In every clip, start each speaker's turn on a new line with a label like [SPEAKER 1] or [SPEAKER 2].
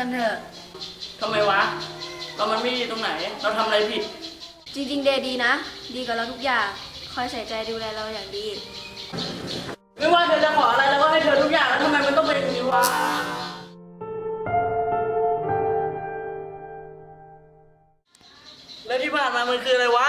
[SPEAKER 1] กันเถอะ
[SPEAKER 2] ทำไมวะ เรามันไม่ดีตรงไหน เราทำอะไรผิด
[SPEAKER 1] จริงๆ เดย์ดีนะ ดีกับเราทุกอย่าง คอยใส่ใจดูแลเราอย่างดี
[SPEAKER 2] ไม่ว่าเธอจะขออะไรเราก็ให้เธอทุกอย่าง แล้วทำไมมันต้องเป็นอย่างนี้วะ แล้วที่ผ่านมามันคืออะไรวะ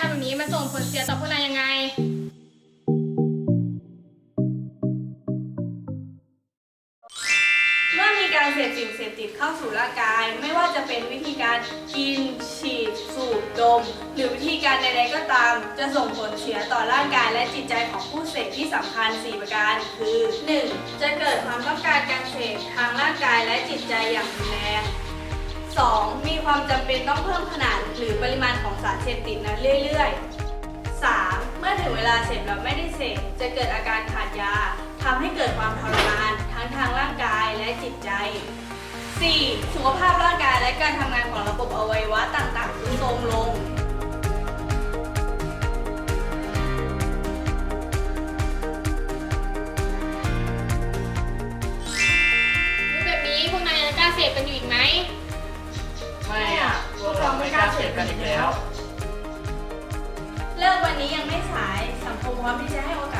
[SPEAKER 3] ทำ
[SPEAKER 4] แบบนี้มันส่งผลเสียต่อพวกนายยังไง
[SPEAKER 3] เมื่อมีการเสพสิ่งเสพติดเข้าสู่ร่างกาย ไม่ว่าจะเป็นวิธีการกิน ฉีด สูบดม หรือวิธีการใดๆก็ตาม จะส่งผลเสียต่อร่างกายและจิตใจของผู้เสพที่สำคัญ 4 ประการ คือ 1. จะเกิดความต้องการการเสพทางร่างกายและจิตใจอย่างรุนแรง ความจำเป็นต้องเพิ่มขนาดหรือปริมาณของสารเสพติดนั้นเรื่อยๆ 3. เมื่อถึงเวลาเสพแล้วไม่ได้เสพจะเกิดอาการขาดยาทำให้เกิดความทรมานทั้งทางร่างกายและจิตใจ 4. สุขภาพร่างกายและการทำงานของระบบอวัยวะต่างๆทรุดโทรมลง
[SPEAKER 4] รู้แบบนี้พวกนายยังกล้าเสพกันอยู่อีกไหม
[SPEAKER 2] กันอีกแล้ว
[SPEAKER 3] เลิกวันนี้ยังไม่สาย สังคมพร้อมที่จะให้โอกาส